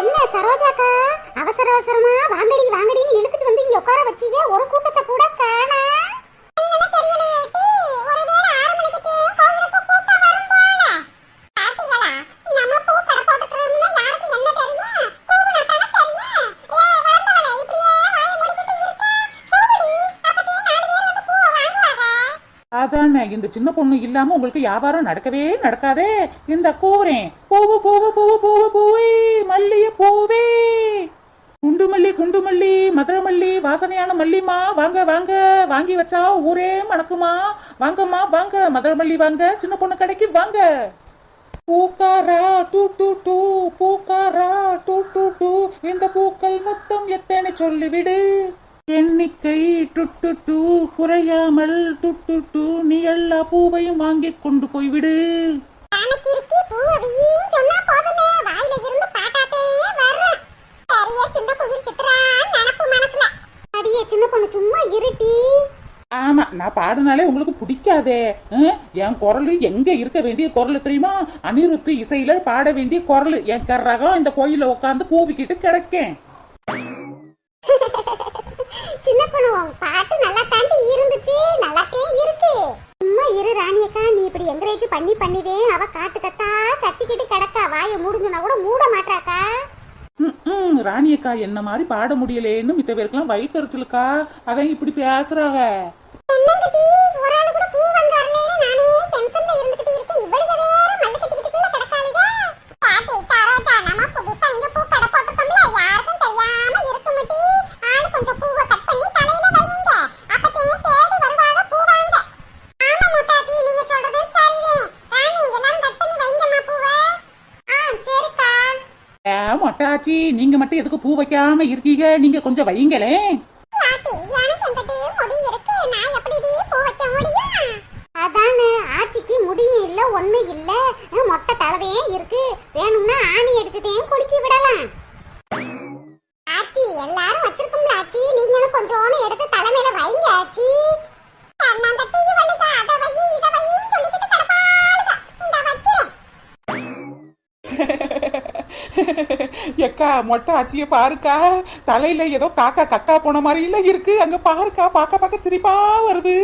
என்ன சரோஜாக்கா அவசர அவசரமா வாங்கடி வாங்கடின்னு இழுத்துட்டு வந்து இங்க உட்கார வச்சீங்க. ஒரு கூட்டத்தை கூட காணா. அதானே இந்த சின்ன பொண்ணு இல்லாம உங்களுக்கு வியாபாரம் நடக்கவே நடக்காதே. இந்த கூறேன் பூவு பூவு பூவு பூவு பூவே. மல்லிய பூவே. குண்டு மல்லி குண்டு மல்லி மதுரை மல்லி வாசனையான மல்லிமா வாங்க வாங்க வாங்கி வச்சா ஊரே மணக்குமா? வாங்கம்மா வாங்க மதுரை மல்லி வாங்க சின்ன பொண்ணு கடைக்கு வாங்க. பூக்காரா டூ டூ டூ பூக்காரா டூ டூ டூ இந்த பூக்கள் மொத்தம் எத்தனை சொல்லிவிடு? எண்ணிக்கை டுட்டு டூ குறையாமல் டுட்டு டூ நீ எல்லா பூவையும் வாங்கி கொண்டு போய்விடு. ஆமா நான் பாடினாலே உங்களுக்கு பிடிக்காதே. என் குரல் எங்க இருக்க வேண்டிய குரல் தெரியுமா? அனிருத்து இசையில பாட வேண்டிய குரல். என் கரகம் இந்த கோயில உட்காந்து கூவிக்கிட்டு கிடக்கேன். சின்ன பொண்ணு உன் பாட்டு நல்லா தாண்டி இருந்துச்சு. நல்லாத்தே இருக்கு. சும்மா இரு ராணியக்கா நீ இப்படி என்கரேஜ் பண்ணி பண்ணிதே. அவ காட்டு கத்தா கத்திக்கிட்டு கிடக்கா. வாயை மூடுஞ்சுனா கூட மூட மாட்டாக்கா ம், ராணியக்கா என்ன மாதிரி பாட முடியலேன்னு மித்த பேருக்கெல்லாம் வயிற்றுச்சலுக்கா அதான் இப்படி பேசுறாங்க என்னங்கடி ஒரு ஆளு கூட பூ வாங்க வரலைன்னு நானே டென்ஷன்ல இருந்துகிட்டு இருக்கேன். இவளுக்கு வேற மல்லு கட்டிக்கிட்டு கிடக்காளுங்க. மொட்டாச்சி நீங்க மட்டும் எதுக்கு பூ வைக்காம இருக்கீங்க? நீங்க கொஞ்சம் வைங்களேன் பாட்டி அதானே ஆச்சிக்கு முடியும் இல்ல ஒண்ணு இல்ல. மொட்டை தலைவே இருக்கு. வேணும்னா ஆணி அடிச்சுதையும் குளிக்க விடலாம். ஆச்சி எல்லாரும் வச்சிருக்கோம்ல ஆச்சி. நீங்களும் கொஞ்சோன்னு எடுத்து தலைமையில வைங்க ஆச்சி. எக்கா மொட்டை ஆச்சியை பாருக்கா. தலையில ஏதோ காக்கா கக்கா போன மாதிரி இல்ல இருக்கு. அங்க பாருக்கா பார்க்க பார்க்க சிரிப்பா வருது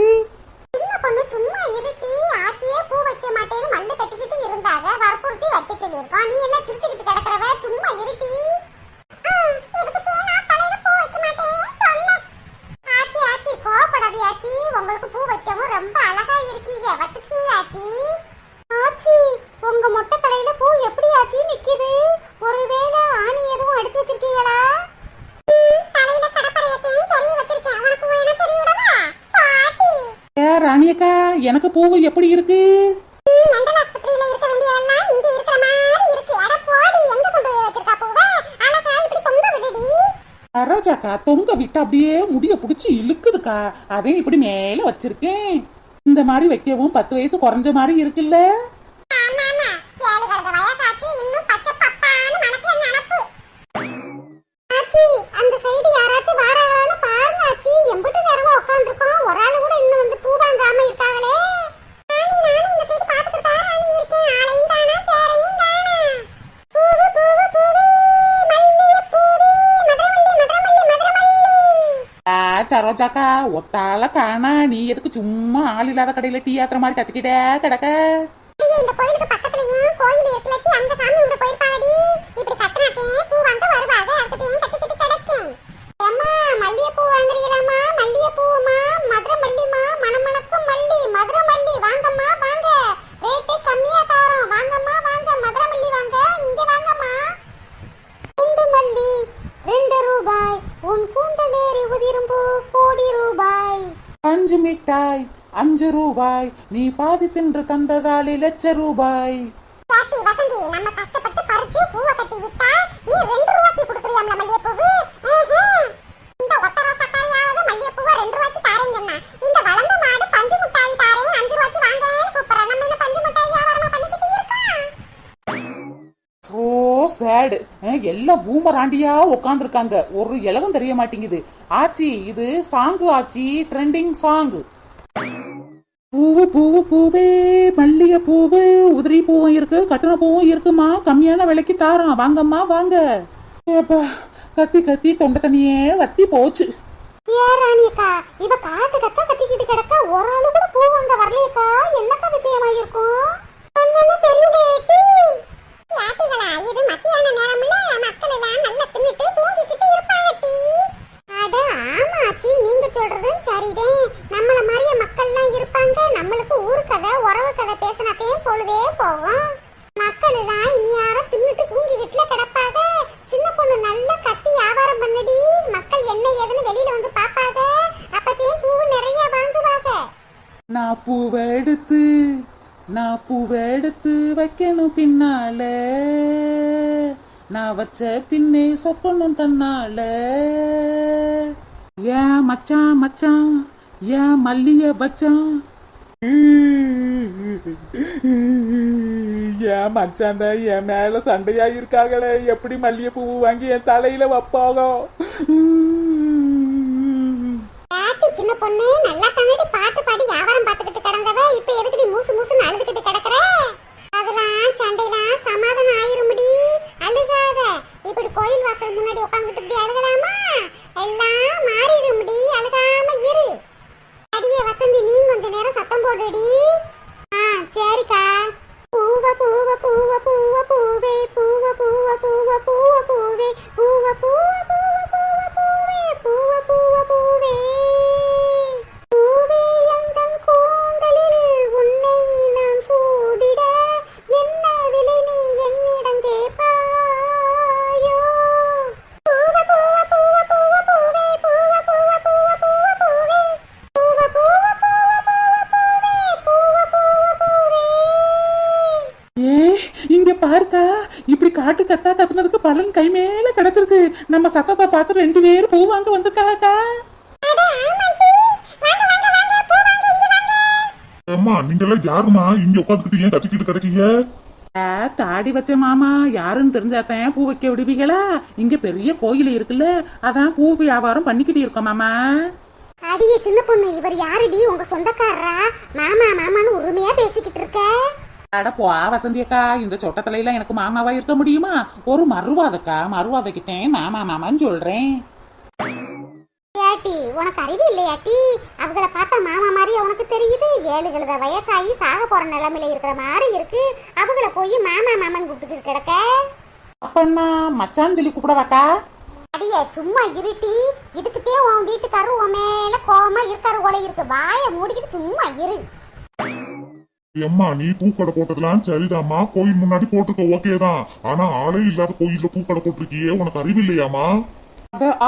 சின்ன பொண்ணு சும்மா இருட்டி ஆச்சியே பூ வைக்க மாட்டேன்னு மல்லு கட்டிக்கிட்டு இருந்தாங்க வற்புறுத்தி வைக்க சொல்லியிருக்கோம் நீ என்ன சிரிச்சுக்கிட்டு கிடக்குறவ சும்மா இருட்டி ஆச்சி ஆச்சி கோவப்படாதே ஆச்சி உங்களுக்கு பூ வைக்கவும் ரொம்ப அழகா இருக்கீங்க வச்சுக்குங்க ஆச்சி ஆச்சி உங்க மொட்டை தலையில பூ எப்படி ஆச்சி நிக்குது ஒருவேளை ஆணி எதுவும் அடிச்சு வச்சிருக்கீங்களா தலையில கடப்பரையத்தையும் சொல்லி வச்சிருக்கேன் உனக்கு வேணா சொல்லி விடவா பாட்டி ஏ ராணியக்கா எனக்கு பூவு எப்படி இருக்கு? சரோஜாக்கா தொங்க விட்டு அப்படியே முடிய புடிச்சு இழுக்குதுக்கா. அதையும் இப்படி மேல வச்சிருக்கேன். இந்த மாதிரி வைக்கவும் பத்து வயசு குறைஞ்ச மாதிரி இருக்குல்ல? சரோஜாக்கா ஒத்தால காணா நீ எதுக்கு சும்மா ஆள் இல்லாத கடையில டீ ஆத்துற மாதிரி கத்திக்கிட்டே கிடக்க? கோயிலுக்கு பக்கத்துலயும் கோயில் இருக்குல்லட்டி அங்க சாமி உங்க போயிருப்பாடி இப்படி கத்துனாத்தே பூ வாங்க வருவாங்க அதுக்கிட்டையும் ரூபாய். நீ பாதி தின்று தந்ததாலே லட்ச ரூபாய். வசந்தி நம்ம கஷ்டப்பட்டு பறிச்சு பூவை கட்டி விட்டா நீ ரெண்டு ரூபாய்க்கு கொடுக்குறியாம்ல மல்லிகைப்பூவு? ம்ஹும். இந்த ஒத்த ரோசக்காரியாவது மல்லிகைப்பூவை ரெண்டு ரூபாய்க்கு தாரேன்னு சொன்னா. இந்த வளர்ந்த மாடு பஞ்சு மிட்டாய் தாரேன் அஞ்சு ரூபாய்க்கு வாங்கன்னு கூப்பிடுறேன் நம்ம என்ன பஞ்சு மிட்டாய் வியாபாரமா பண்ணிக்கிட்டு இருக்கோம் சோ சேடு. எல்லாம் பூமராண்டியா உட்காந்துருக்காங்க ஒரு இலவும் தெரிய மாட்டேங்குது. ஆச்சி இது சாங்கு ஆச்சி ட்ரெண்டிங் சாங் பூவு பூவு பூவே. மல்லிகை பூவு உதிரி பூவும் இருக்கு கட்டண பூவும் இருக்குமா? கம்மியான விலைக்கு தாரோம். வாங்கம்மா வாங்க. ஏப்பா கத்தி கத்தி தொண்டை தண்ணியே வத்தி போச்சு. ஏராணியக்கா இவ காட்டு கத்த கத்திக்கிட்டு கிடக்க? ஒரு ஆளு கூட பூ வாங்க வரலையக்கா என்னக்கா விஷயமா இருக்கும் என்னன்னு தெரியலையேட்டி யாத்திகளா இது மத்தியான நேரம்ல மக்கள் எல்லாம் நல்லா தின்னுட்டு தூங்கிக்கிட்டு இருப்பாங்க டி ஆமா ஆமாச்சி. நீங்க சொல்றதும் சரிதான் நம்மள மாதிரியே மக்கள்லாம் இருப்பாங்க. நம்மளுக்கு ஊர் கதை உறவு கதை பேசினாத்தே பொழுதே போகும். மக்கள் எல்லாம் இனியாரம் தின்னுட்டு தூங்கிக்கிட்டுல கிடப்பாத சின்ன பொண்ணு நல்லா கட்டி வியாபாரம் பண்ணடி. மக்கள் என்ன ஏதுன்னு வெளியில வந்து பாப்பாத அப்பத்தே பூ நிறைய வாங்குவாங்க நான் பூவை எடுத்து நான் பூவை எடுத்து வைக்கணும் பின்னால. நான் வச்ச பின்னே சொக்கணும் தன்னால. ஏன் மச்சான் மச்சான் ஏன் மல்லிய வச்சான் ஏன் மச்சான் தான் என் மேல சண்டையா இருக்காங்களே எப்படி மல்லிகைப்பூ வாங்கி என் தலையில வைப்பாங்க பாட்டு சின்ன பொண்ணு நல்லா தானடி பாட்டு பாடி வியாபாரம் பார்த்துக்கிட்டு கிடந்தவ இப்ப எதுக்கு நீ மூசு மூசுன்னு அழுதுகிட்டு கிடக்குற? அதெல்லாம் காட்டு கத்தா கத்துனதுக்கு பலன் கை மேல கிடைச்சிருச்சு. நம்ம சத்தத்தை பார்த்து ரெண்டு பேரும் பூ வாங்க வந்திருக்காங்கக்கா. அட ஆமாண்டி. வாங்க வாங்க வாங்க. பூ வாங்க இங்க வாங்க. அம்மா நீங்க எல்லாம் யாருமா இங்க உட்காந்துக்கிட்டு ஏன் கத்திக்கிட்டு கிடக்கீங்க? ஆ, தாடி வச்ச மாமா யாருன்னு தெரிஞ்சாதான் பூ வைக்க விடுவீங்களா? இங்க பெரிய கோயில் இருக்குல்ல அதான் பூ வியாபாரம் பண்ணிக்கிட்டு இருக்கோம் மாமா. அடியே சின்ன பொண்ணு இவர் யாருடி? உங்க சொந்தக்காரரா? மாமா மாமான்னு உரிமையா பேசிக்கிட்டு இருக்க. அட போ வசந்தி அக்கா இந்த எல்லாம் எனக்கு மாமாவா இருக்க முடியுமா? ஒரு மறுவாதக்கா மறுவாதைக்கிட்டேன் மாமா மாமான்னு சொல்றேன். உனக்கு அறிவு இல்லையாட்டி அவங்கள பார்த்தா மாமா மாதிரி உனக்கு தெரியுது? ஏழு கழுத வயசாகி சாக போற நிலைமையில இருக்கிற மாதிரி இருக்கு. அவங்கள போய் மாமா மாமன் கூப்பிட்டுக்கிட்டு கிடக்க? அப்பன்னா மச்சான் சொல்லி கூப்பிடவாக்கா? அடியே சும்மா இருட்டி இதுக்குத்தே உன் வீட்டுக்காரரு உன் மேல கோவமா இருக்காரு போல இருக்கு. வாயை மூடிக்கிட்டு சும்மா இரு. அம்மா நீ பூக்கடை போட்டதெல்லாம் சரிதாம்மா. கோயில் முன்னாடி போட்டுக்க ஓகே தான். ஆனா ஆளே இல்லாத கோயில்ல பூக்கடை போட்டிருக்கியே உனக்கு அறிவு இல்லையாமா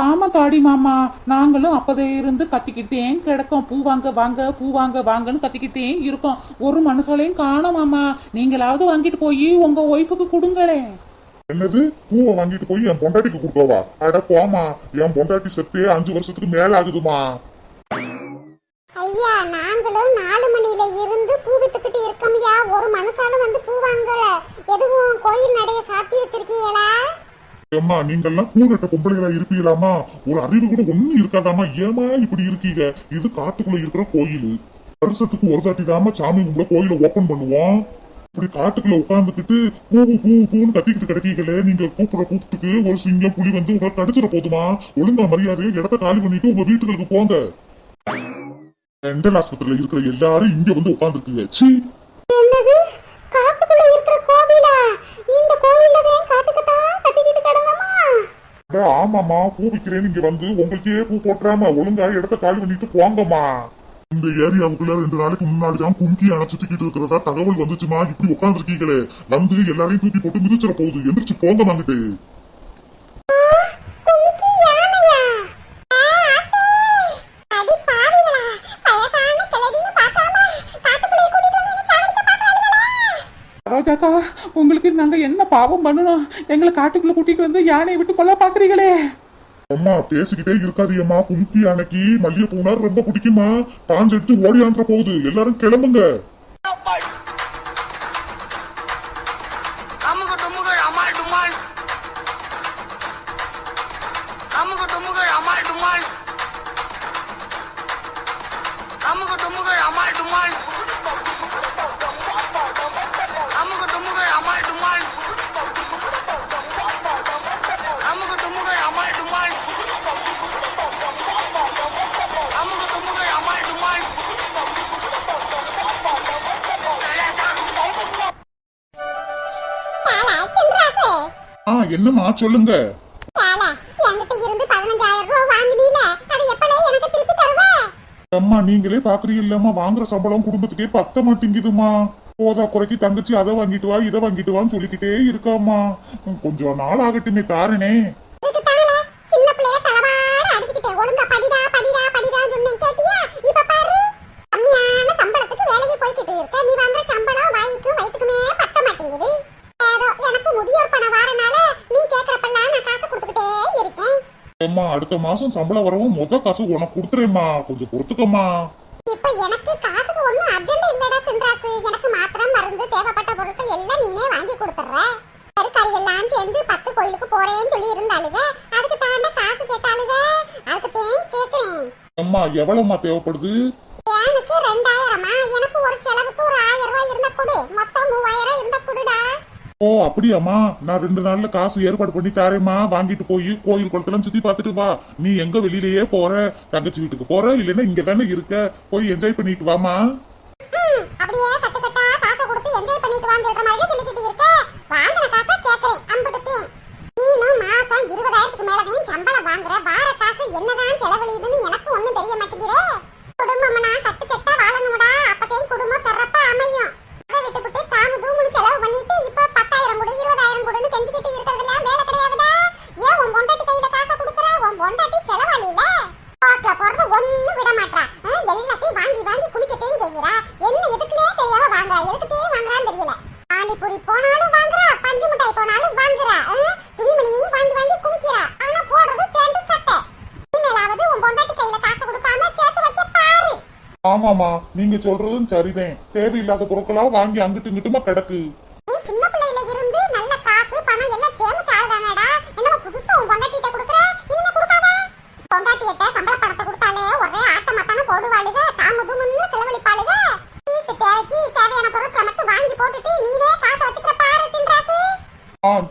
ஆமா தாடி மாமா. நாங்களும் அப்பதே இருந்து கத்திக்கிட்டேன் கிடக்கோம். பூ வாங்க வாங்க பூ வாங்க வாங்கன்னு கத்திக்கிட்டே இருக்கோம். ஒரு மனசாலையும் காணோம் மாமா. நீங்களாவது வாங்கிட்டு போய் உங்க ஒய்ஃபுக்கு கொடுங்களேன் என்னது? பூவை வாங்கிட்டு போய் என் பொண்டாட்டிக்கு கொடுக்கவா? அட போமா என் பொண்டாட்டி செத்தே அஞ்சு வருஷத்துக்கு மேல ஆகுதுமா ஐயா நாங்களும் நாலு மணியில இருந்து பூ வித்துக்கிட்டு இருக்கோம்யா ஒரு மனசாலும் வந்து பூ வாங்கல. எதுவும் கோயில் நடைய சாத்தி வச்சிருக்கீங்களா? ஏம்மா நீங்கெல்லாம் பூ கட்ட பொம்பளைகளா இருப்பீங்களாமா ஒரு அறிவு கூட ஒண்ணு இருக்காதாமா ஏமா இப்படி இருக்கீங்க? இது காட்டுக்குள்ள இருக்கிற கோயில். வருஷத்துக்கு ஒரு தாட்டி தாமா சாமி உங்களை கோயில ஓபன் பண்ணுவோம். இப்படி காட்டுக்குள்ள உட்கார்ந்துக்கிட்டு பூ பூ பூன்னு கத்திக்கிட்டு கிடைக்கீங்களே நீங்க கூப்பிட கூப்பிட்டுக்கு ஒரு சிங்கம் புலி வந்து உங்களை தடிச்சிட போதுமா? ஒழுங்கா மரியாதையை இடத்த காலி பண்ணிட்டு உங்க வீட்டுகளுக்கு போங்க. டென்டல் ஆஸ்பத்திரியில இருக்கிற எல்லாரும் இங்க வந்து உட்கார்ந்துருக்குங்க. சீ என்னது? காட்டுக்குள்ள இருக்கிற கோவிலா? இந்த கோவில்ல தான் காட்டுக்கட்டா கட்டிக்கிட்டு கிடந்தமா? அட, ஆமாமா பூ விக்கிறேன்னு இங்க வந்து உங்களுக்கே பூ போட்டுறாம ஒழுங்கா இடத்த காலி பண்ணிட்டு போங்கம்மா. இந்த ஏரியாவுக்குள்ள ரெண்டு நாளைக்கு முன்னாடி தான் கும்கி அணை சுத்திக்கிட்டு இருக்கிறதா தகவல் வந்துச்சுமா? இப்படி உட்காந்துருக்கீங்களே வந்து எல்லாரையும் தூக்கி போட்டு மிதிச்சிட போகுது. எந்திரிச்சு போங்க வாங்கிட்டு ரோஜாக்கா உங்களுக்கு நாங்க என்ன பாவம் பண்ணணும் எங்களை காட்டுக்குள்ள கூட்டிட்டு வந்து யானையை விட்டு கொல்ல பாக்குறீங்களே? அம்மா பேசிக்கிட்டே இருக்காதியம்மா கும்கி அன்னைக்கு மல்லிகை பூனா ரொம்ப பிடிக்குமா பாஞ்செடுத்து ஓடியான்ற போகுது. எல்லாரும் கிளம்புங்க. ஆ என்னம்மா சொல்லுங்க. அம்மா நீங்களே பாக்குறீங்கல்லம்மா வாங்குற சம்பளம் குடும்பத்துக்கே பத்த மாட்டேங்குதுமா போதா குறைக்கு தங்கச்சி அதை வாங்கிட்டு வா இதை வாங்கிட்டு வான்னு சொல்லிக்கிட்டே இருக்காம்மா. கொஞ்சம் நாள் ஆகட்டுமே தாரனே இதுக்கு தானே சின்ன பிள்ளைய தலவாட அடிச்சுக்கிட்டே ஒழுங்கா படிடா படிடா படிடான்னு சொன்னேன் கேட்டியா இப்ப பாரு கம்மியான சம்பளத்துக்கு வேலைக்கு போய்கிட்டு இருக்க நீ வாங்குற சம்பளம் வாய்க்கு வயிற்றுக்குமே பத்த மாட்டேங்குது ஏதோ எனக்கு முதியோர் பணம் வாரனால நீ கேக்குறப்பெல்லாம் நான் காசு கொடுத்துக்கிட்டே அம்மா அடுத்த மாசம் சம்பளம் வரவும் மொத காசு உனக்கு கொடுத்துறேம்மா. கொஞ்சம் பொறுத்துக்கம்மா இப்ப எனக்கு காசுக்கு ஒண்ணும் அர்ஜென்ட் இல்லடா சின்ராசு எனக்கு மாத்திரம் மருந்து தேவைப்பட்ட பொருட்கள் எல்லாம் நீனே வாங்கி கொடுத்துற தெருக்காரி எல்லாம் சேர்ந்து பத்து கோயிலுக்கு போறேன்னு சொல்லி இருந்தாளுக அதுக்கு தாண்ட காசு கேட்டாளுக அதுக்கு தேன் கேக்குறேன். அம்மா எவ்வளவுமா தேவைப்படுது? எனக்கு ரெண்டாயிரமா? எனக்கு ஒரு செலவுக்கு ஒரு ஆயிரம் ரூபாய் இருந்தா கொடு. மொத்தம் மூவாயிரம் இருந்தா கொடுடா. ஓ அப்படியாம்மா. நான் ரெண்டு நாள்ல காசு ஏற்பாடு பண்ணி தாரேம்மா. வாங்கிட்டு போய் கோயில் குளத்தெல்லாம் சுத்தி பார்த்துட்டு வா. நீ எங்க வெளியிலயே போற? தங்கச்சி வீட்டுக்கு போற? இல்லைன்னா இங்க தானே இருக்க. போய் என்ஜாய் பண்ணிட்டு வாமா என்னதான் செலவழியுதுன்னு எனக்கு ஒண்ணும் தெரிய மாட்டேங்குதே. குடும்பம்னா கட்டு செட்டா வாழ அப்பதையும் குடும்பம் சிறப்பா அமையும் அதை விட்டுவிட்டு தாமு தூமுன்னு செலவு பண்ணிட்டு இப்ப பத்தாயிரம் கொடு இருபதாயிரம் கொடுன்னு கெஞ்சிக்கிட்டு இருக்கிறதுலாம் வேலை கிடையாதுடா ஏன் உன் பொண்டாட்டி கையில காசை கொடுக்குற உன் பொண்டாட்டி செலவாளியில ரோட்ல போறது ஒண்ணு விட மாட்டா ஆ, எல்லாத்தையும் வாங்கி வாங்கி குடிக்கத்தையும் செய்கிறா என்ன எதுக்குனே தெரியாம வாங்குறா எதுக்குட்டே வாங்குறான்னு தெரியல பானிபூரி போனாலும் வாங்குறா பஞ்சு மிட்டாய் போனாலும் வாங்குறா ஆ, துணிமணி வாங்கி வாங்கி குடிக்கிறா ஆனா போடுறது பேண்ட் சட்டை இனிமேலாவது உன் பொண்டாட்டி கையில காசு கொடுக்காம சேர்த்து வைக்க பாரு ஆமாமா நீங்க சொல்றதும் சரிதான். தேவையில்லாத பொருட்களா வாங்கி அங்கிட்டு இங்கிட்டுமா கிடக்கு.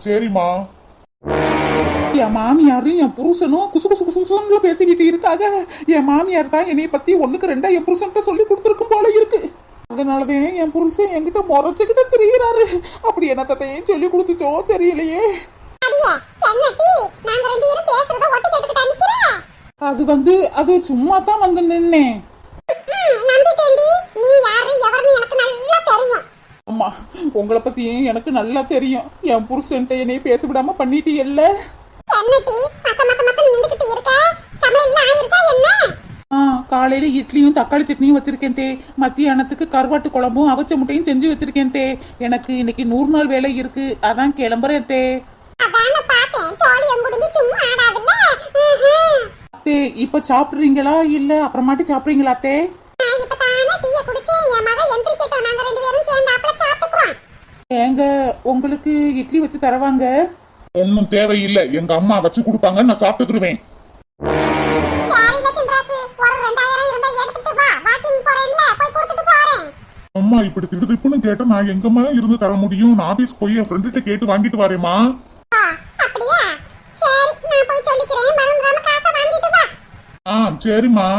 சரிம்மா. என் மாமியாரும் என் புருஷனும் குசு குசு குசு குசுன்னு பேசிக்கிட்டு இருக்காங்க. என் மாமியார் தான் என்னைய பத்தி ஒண்ணுக்கு ரெண்டா என் புருஷன்கிட்ட சொல்லி கொடுத்துருக்கும் போல இருக்கு. அதனாலதான் என் புருஷன் என்கிட்ட முறைச்சுக்கிட்டு திரியிறாரு. அப்படி என்னத்தையும் சொல்லி கொடுத்துச்சோ தெரியலையே. அது வந்து அது சும்மா தான் வந்து நின்னேன். நம்பிட்டேன்டி. நீ யாரு எவர்னு எனக்கு நல்லா தெரியும். அம்மா உங்களை பத்தியும் எனக்கு நல்லா தெரியும். என் புருஷன்ட்ட என்னைய பேச விடாம பண்ணிட்டீல்ல காலையில இட்லியும் தக்காளி சட்னியும் வச்சிருக்கேன் தே. மத்தியானத்துக்கு கருவாட்டு குழம்பும் அவச்ச முட்டையும் செஞ்சு வச்சிருக்கேன் தே. எனக்கு இன்னைக்கு நூறு நாள் வேலை இருக்கு. அதான் கிளம்புறேன் தே. அதான பார்த்தேன். சோழியம் குடும்பி சும்மா ஆடாதுல்ல? ம்ஹும். தே இப்ப சாப்பிடுறீங்களா இல்ல அப்புறமாட்டி சாப்பிடுறீங்களா தே? நான் இப்ப தானே டீய குடிச்சு என் மகன் எந்திரிக்கட்டும் நாங்க ரெண்டு பேரும் சேர்ந்தாப்புல சாப்பிட்டுக்குறோம். ஏங்க உங்களுக்கு இட்லி வச்சு தரவாங்க? ஒன்னும் தேவையில்லை. எங்க அம்மா வச்சு கொடுப்பாங்க நான் சாப்பிட்டுக்குருவேன். சரியில்ல சின்ராசு ஒரு ரெண்டாயிரம் இருந்தா எடுத்துட்டு வா. வாக்கிங் போறேன்ல. போய் கொடுத்துட்டு போறேன். அம்மா இப்படி திடுதிப்புன்னு கேட்டா நான் எங்கம்மா இருந்து தர முடியும்? நான் ஆபீஸ் போய் என் ஃப்ரெண்டுகிட்ட கேட்டு வாங்கிட்டு வரேம்மா. ஆ, அப்படியா? சரி நான் போய் சொல்லிக்கிறேன். மறந்துடாம காசை வாங்கிட்டு வா. ஆ சரிம்மா.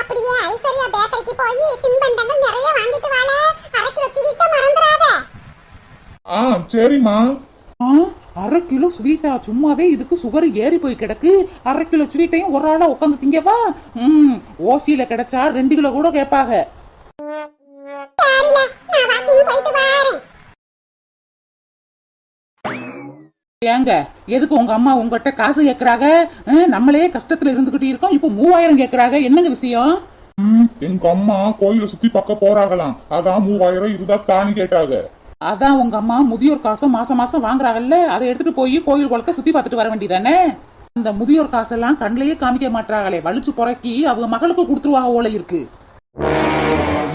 அப்படியே ஐஸ்வர்யா பேக்கரிக்கு போய் தின்பண்டங்கள் நிறைய வாங்கிட்டு வாழ அரை கிலோ ஸ்வீட்டை மறந்துடாத ஆ சரிம்மா. ஆ? அரை கிலோ ஸ்வீட்டா சும்மாவே இதுக்கு சுகர் ஏறி போய் கிடக்கு. அரை கிலோ ஸ்வீட்டையும் ஒரு ஆளா உட்காந்து திங்கவா? ம் ஓசியில கிடைச்சா ரெண்டு கிலோ கூட கேட்பாங்க. ஏங்க எதுக்கு உங்க அம்மா உங்ககிட்ட காசு கேக்குறாங்க? நம்மளே கஷ்டத்துல இருந்துகிட்டு இருக்கோம். இப்போ மூவாயிரம் கேக்குறாங்க. என்னங்க விஷயம்? ம், எங்க அம்மா கோயில சுத்தி பார்க்க போறாங்களாம். அதான் மூவாயிரம் இருந்தா தானி கேட்டாங்க. அதான் உங்க அம்மா முதியோர் காசும் மாசம் மாசம் வாங்குறாங்கல்ல அதை எடுத்துட்டு போய் கோயில் குளத்தை சுத்தி பார்த்துட்டு வர வேண்டியதானே? அந்த முதியோர் காசெல்லாம் கண்ணிலேயே காமிக்க மாட்டாங்களே வலிச்சு புறக்கி அவங்க மகளுக்கு கொடுத்துருவாங்க ஓல இருக்கு.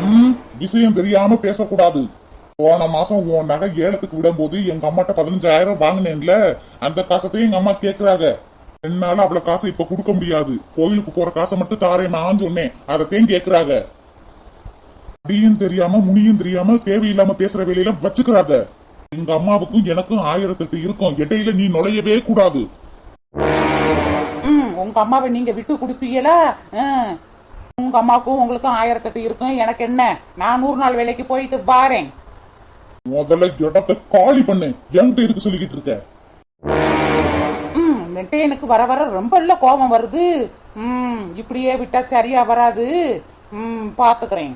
ம், விஷயம் தெரியாம பேசக்கூடாது. போன மாசம் உன் நகை ஏலத்துக்கு விடும்போது எங்க அம்மாட்ட பதினஞ்சாயிரம் வாங்கினேன்ல அந்த காசத்தையும் எங்க அம்மா கேக்குறாங்க. என்னால அவ்வளவு காசை இப்ப கொடுக்க முடியாது. கோயிலுக்கு போற காசை மட்டும் தாரேன் நான் சொன்னேன். அதத்தையும் கேக்குறாங்க. அடியும் தெரியாம முனியும் தெரியாம தேவையில்லாம பேசுற வேலையில வச்சுக்கிறாத எங்க அம்மாவுக்கும் எனக்கும் ஆயிரத்தெட்டு இருக்கும். இடையில நீ நுழையவே கூடாது. உங்க அம்மாவை நீங்க விட்டு கொடுப்பீங்களா? உங்க அம்மாவுக்கும் உங்களுக்கும் ஆயிரத்தெட்டு இருக்கும். எனக்கு என்ன? நான் நூறு நாள் வேலைக்கு போயிட்டு வாரேன். முதல்ல இடத்தை காலி பண்ணு. என்கிட்ட இருக்கு சொல்லிக்கிட்டு இருக்க? எனக்கு வர வர ரொம்ப கோபம் வருது. ம் இப்படியே விட்டா சரியா வராது. ம் பாத்துக்கிறேன்.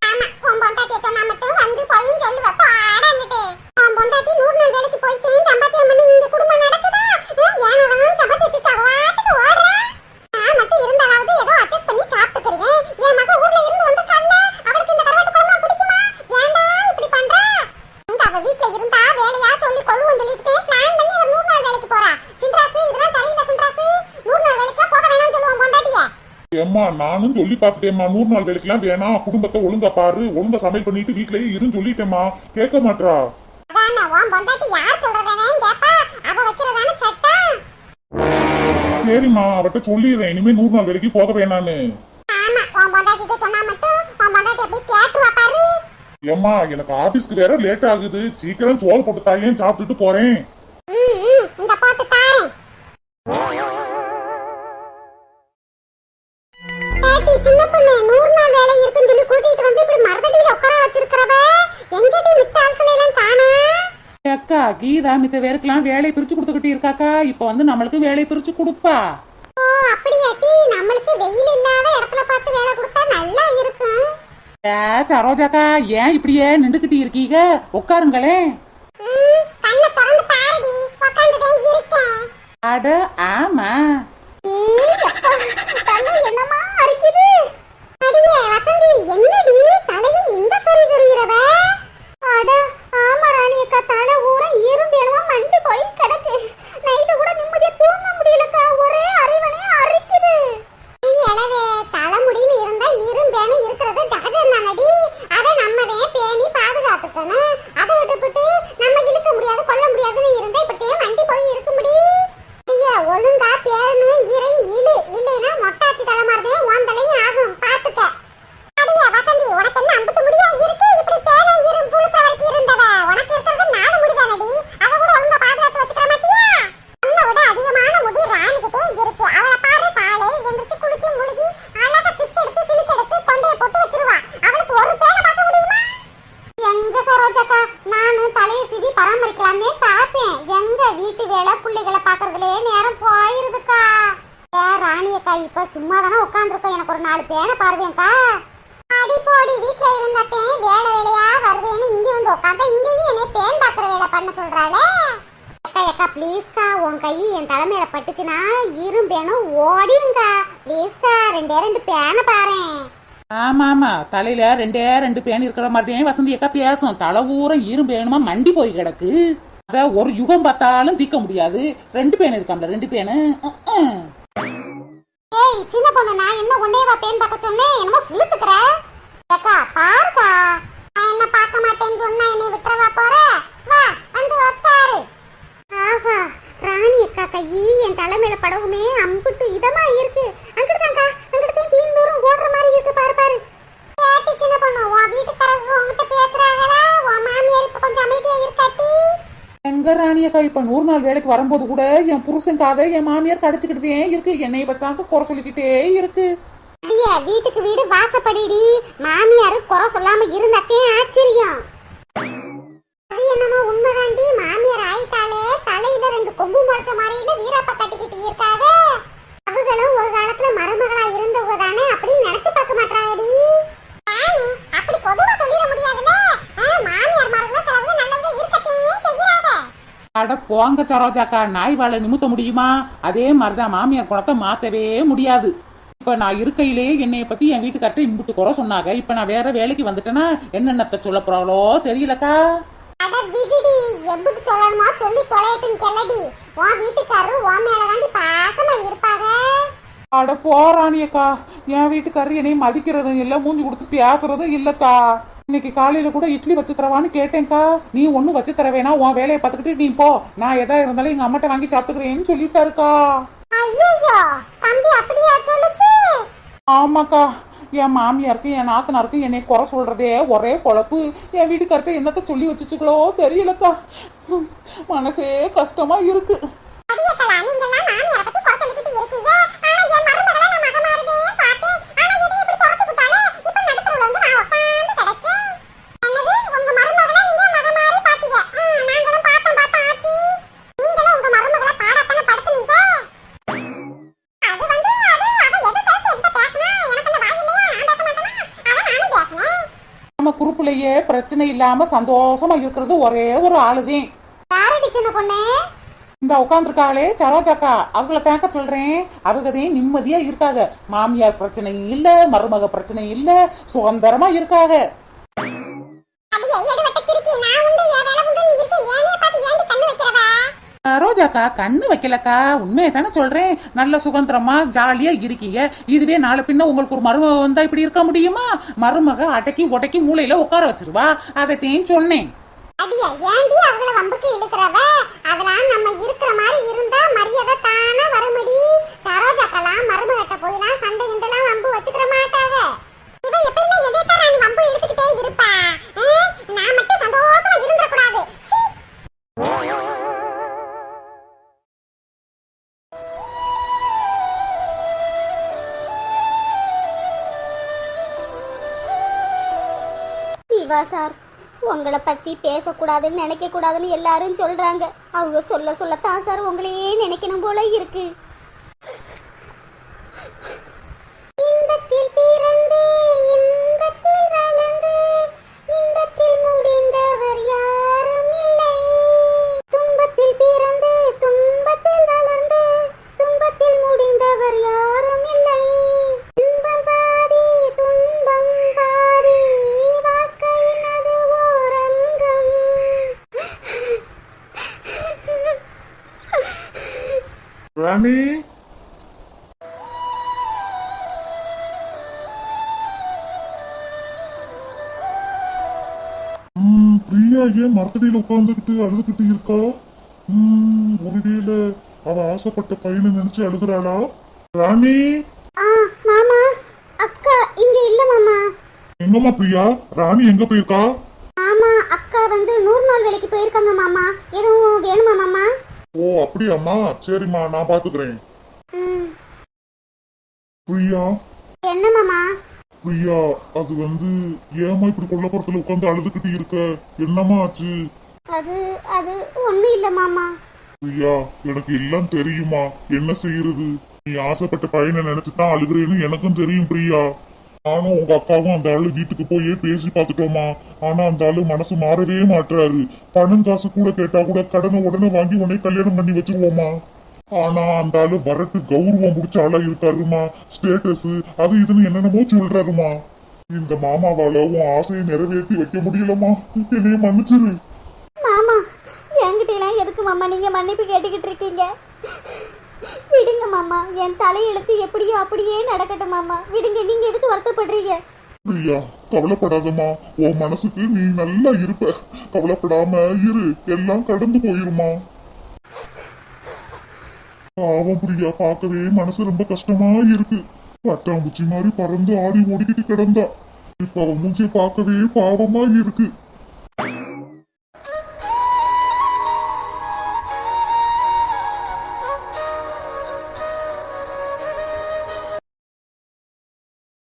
அம்மா நானும் சொல்லி பார்த்துட்டேம்மா. நூறு நாள் வேலைக்கெல்லாம் வேணாம் குடும்பத்தை ஒழுங்கா பாரு. ஒழுங்கா சமையல் பண்ணிட்டு வீட்லயே இருன்னு சொல்லிட்டேம்மா. கேட்க மாட்டா சரிம்மா அவட்ட சொல்லிடுறேன். இனிமே நூறு நாள் வேலைக்கு போக வேணான்னு. ஏம்மா எனக்கு ஆபீஸ்க்கு வேற லேட் ஆகுது. சீக்கிரம் சோறு போட்டு தாயேன் சாப்பிட்டுட்டு போறேன். கீதா மித்த பேருக்குலாம் வேலையை பிரிச்சு கொடுத்துக்கிட்டு இருக்காக்கா. இப்ப வந்து நம்மளுக்கு வேலையை பிரிச்சு கொடுப்பா. அப்படியாட்டி நம்மளுக்கு வெயில் இல்லாத இடத்துல பார்த்து வேலை கொடுத்தா நல்லா இருக்கும். ஏ சரோஜாக்கா ஏன் இப்படியே நின்றுகிட்டு இருக்கீங்க? உட்காருங்களே. அட ஆமா. ரோஜாக்கா நானும் தலையை சிவி பராமரிக்கலாமே பார்ப்பேன். எங்க வீட்டு வேலை புள்ளைகளை பாக்குறதுலயே நேரம் போயிருதுக்கா. ஏ ராணியக்கா இப்ப சும்மா தானே உட்காந்துருக்கோம் எனக்கு ஒரு நாலு பேனை பாருவேன்க்கா அடி போடி வீட்டுல இருந்தாட்டே வேலை வேலையா வருதுன்னு இங்க வந்து உட்காந்தா இங்கேயும் என்னை பேன் பாக்குற வேலை பண்ண சொல்றாளே. அக்கா அக்கா ப்ளீஸ்க்கா உன் கை என் தலைமையில பட்டுச்சுன்னா இரும்பேனும் ஓடிருங்கா ப்ளீஸ்க்கா ரெண்டே ரெண்டு பேனை பாறேன் ஆமா ஆமா தலையில ரெண்டே ரெண்டு பேன் இருக்கிற மாதிரியே வசந்தி அக்கா பேசும். தலை ஊரம் இரும்பு வேணுமா மண்டி போய் கிடக்கு. அத ஒரு யுகம் பார்த்தாலும் தீக்க முடியாது. ரெண்டு பேன் இருக்காம்ல ரெண்டு பேனு. ஏய் சின்ன பொண்ணு நான் என்ன ஒன்னேவா பேன் பார்க்க சொன்னேன்? என்னமோ சிலுத்துக்கற? அக்கா பாருக்கா. நான் என்ன பார்க்க மாட்டேன்னு சொன்னா என்னை இப்ப நூறு நாள் வேலைக்கு வரும்போது கூட என் புருஷன் காதை என் மாமியார் கடைச்சுக்கிட்டு ஏன் இருக்கு. என்னைய பத்தாக்க குறை சொல்லிக்கிட்டே இருக்கு. வீட்டுக்கு வீடு வாசப்படிடி. மாமியாரு குறை சொல்லாம இருந்தாக்கே ஆச்சரியம். அட போங்க சரோஜாக்கா நாய் வாழை நிமித்த முடியுமா? அதே மாதிரிதான் மாமியார் குளத்தை மாத்தவே முடியாது. இப்ப நான் இருக்கையிலே என்னைய பத்தி என் வீட்டுக்கார்ட்ட இம்புட்டு குறை சொன்னாங்க. இப்ப நான் வேற வேலைக்கு வந்துட்டேன்னா என்னென்னத்த சொல்ல போறாளோ தெரியலக்கா? சொல்லணுமா? சொல்லி தொலையட்டும் கெல்லடி. உன் வீட்டுக்காரரு உன் மேலதாண்டி பாசமா இருப்பாங்க அட போறானியக்கா என் வீட்டுக்காரரு என்னை மதிக்கிறதும் இல்ல மூஞ்சி கொடுத்து பேசுறதும் இல்லக்கா. இன்னைக்கு காலையில கூட இட்லி வச்சு தரவான்னு கேட்டேன்க்கா. நீ ஒன்னும் வச்சு தர வேணா உன் வேலையை பார்த்துக்கிட்டு நீ போ. நான் எதா இருந்தாலும் எங்க அம்மாட்ட வாங்கி சாப்பிட்டுக்கிறேன்னு சொல்லிட்டாருக்கா. ஆமாக்கா என் மாமியாருக்கு என் நாத்தனாருக்கு என்னை குறை சொல்றதே ஒரே பொழப்பு. என் வீட்டுக்கார்ட்ட என்னத்த சொல்லி வச்சுச்சுங்களோ தெரியலக்கா. மனசே கஷ்டமா இருக்கு. பிரச்சனை இல்லாம சந்தோஷமா இருக்கிறது ஒரே ஒரு ஆளுதான் யாரடி சின்ன பொண்ணு? இந்த உட்காந்துருக்காங்களே சரோஜாக்கா. அவங்கள தேக்க சொல்றேன். அவங்கதே நிம்மதியா இருக்காங்க மாமியார் பிரச்சனை இல்ல மருமக பிரச்சனை இல்ல சுதந்திரமா இருக்காங்க ரோஜாக்கா கண்ணு வைக்கலக்கா. உண்மையை தானே சொல்றேன். நல்ல சுதந்திரமா ஜாலியா இருக்கீங்க. இதுவே நாளை பின்ன உங்களுக்கு ஒரு மருமக வந்தா இப்படி இருக்க முடியுமா? மருமக அடக்கி உடக்கி மூளையில உட்கார வச்சிருவா. அதைத்தையும் சொன்னேன். அடியே ஏண்டி அவங்கள வம்புக்கு இழுக்கிறவ? அதெல்லாம் நம்ம இருக்கிற மாதிரி இருந்தா மரியாதை தானா வருமடி சரோஜாக்கெல்லாம் மருமகிட்ட போயெல்லாம் சண்டை கிண்டெல்லாம் வம்பு வச்சுக்கிற மாட்டாங்க இவ எப்பயுமே எதேத்தா ராணி வம்பு இழுத்துக்கிட்டே இருப்பா. நான் மட்டும் சந்தோஷமா இருந்துடக்கூடாது சிவா சார். உங்களை பத்தி பேசக்கூடாதுன்னு நினைக்க கூடாதுன்னு எல்லாரும் சொல்றாங்க. அவங்க சொல்ல சொல்லத்தான் சார் உங்களையே நினைக்கணும் போல இருக்கு. ராணி ம், பிரியா ஏன் மரத்தடியில உட்கார்ந்துகிட்டு அழுதுகிட்டு இருக்கா? ம், ஒருவேளை அவ ஆசைப்பட்ட பையனை நினைச்சு அழுகுறாளா? ராணி. மாமா. அக்கா இங்க இல்ல மாமா. எங்கம்மா பிரியா? ராணி எங்க போயிருக்கா? மாமா அக்கா வந்து நூறு நாள் வேலைக்கு போயிருக்காங்க மாமா. எதுவும் வேணுமா மாமா? ஓ அப்படியாம்மா? சரிம்மா நான் பாத்துக்கிறேன் பிரியா? என்ன மாமா பிரியா அது வந்து ஏமா இப்படி கொல்லப்புறத்துல உட்கார்ந்து அழுதுகிட்டு இருக்க? என்னம்மா ஆச்சு? அது அது ஒண்ணும் இல்ல மாமா பிரியா எனக்கு எல்லாம் தெரியுமா என்ன செய்யறது? நீ ஆசைப்பட்ட பையனை நினைச்சுதான் அழுகிறேன்னு எனக்கும் தெரியும் பிரியா. நானும் உங்க அக்காவும் அந்த ஆளு வீட்டுக்கு போயே பேசி பார்த்துட்டோமா. ஆனா அந்த ஆளு மனசு மாறவே மாட்டுறாரு பணம் காசு கூட கேட்டா கூட கடனை உடனே வாங்கி உடனே கல்யாணம் பண்ணி வச்சிருவோமா? ஆனா அந்த ஆளு வரட்டு கௌரவம் முடிச்ச ஆளா இருக்காருமா? ஸ்டேட்டஸ் அது இதுன்னு என்னென்னமோ சொல்றாருமா. இந்த மாமாவால உன் ஆசையை நிறைவேற்றி வைக்க முடியலமா என்னைய மன்னிச்சிரு. மாமா என்கிட்ட எல்லாம் எதுக்கு மாமா நீங்க மன்னிப்பு கேட்டுக்கிட்டு இருக்கீங்க? விடுங்க மாமா என் தலையெழுத்து எப்படியோ அப்படியே நடக்கட்டும் மாமா. விடுங்க நீங்க எதுக்கு வருத்தப்படுறீங்க? பிரியா கவலைப்படாதம்மா. உன் மனசுக்கு நீ நல்லா இருப்ப. கவலைப்படாம இரு எல்லாம் கடந்து போயிருமா? பாவம் பிரியா பார்க்கவே மனசு ரொம்ப கஷ்டமா இருக்கு. பட்டாம்பூச்சி மாதிரி பறந்து ஆடி ஓடிக்கிட்டு கிடந்தா. இப்ப அவன் மூஞ்சிய பார்க்கவே பாவமா இருக்கு.